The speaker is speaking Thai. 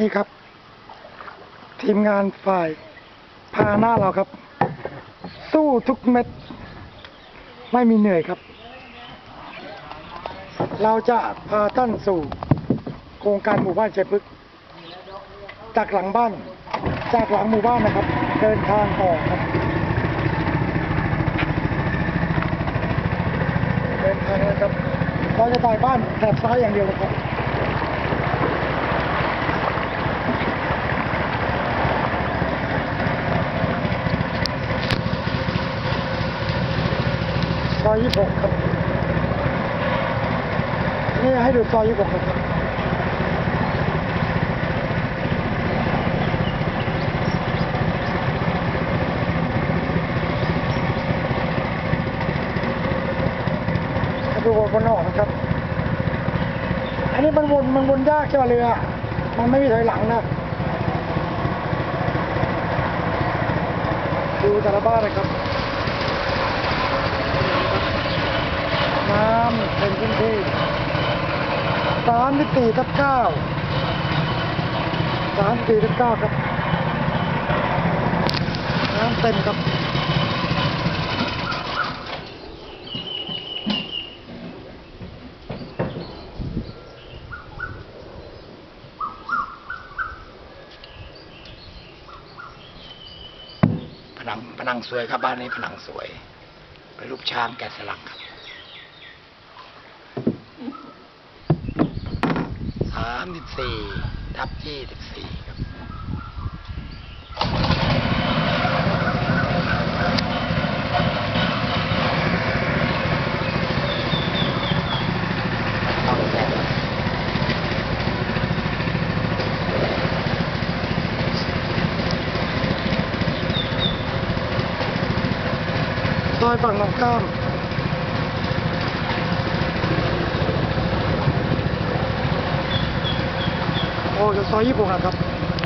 นี่ครับ ทีมงานฝ่ายพาหน้าเราครับ สู้ทุกเม็ด ไม่มีเหนื่อยครับ เราจะพาท่านสู่โครงการหมู่บ้านใจพึก จากหลังบ้าน จากหลังหมู่บ้านนะครับ เดินทางต่อครับ เดินทางนะครับ เราจะถ่ายบ้านแถบซ้ายอย่างเดียวนะครับ ซอยยี่หกครับนี่ให้ดูซอยยี่หกครับมาดูบนออกนะครับ อันนี้มันวนมันวนยากใช่ไหมเรือ มันไม่มีถอยหลังนะดูแต่ละบ้านนะครับ น้ำเป็นพื้นที่สามสิบสี่ทับเก้าสามสิบสี่ทับเก้าครับน้ำเต็มครับผนังผนังสวยครับบ้านนี้ผนังสวยเป็นรูปช้างแกะสลักครับสามสิบสี่ทับยี่สิบสี่ครับต้องแซ่บซอยฝั่งหนองก้าม โอ้จะซอยยี่หกอะครับ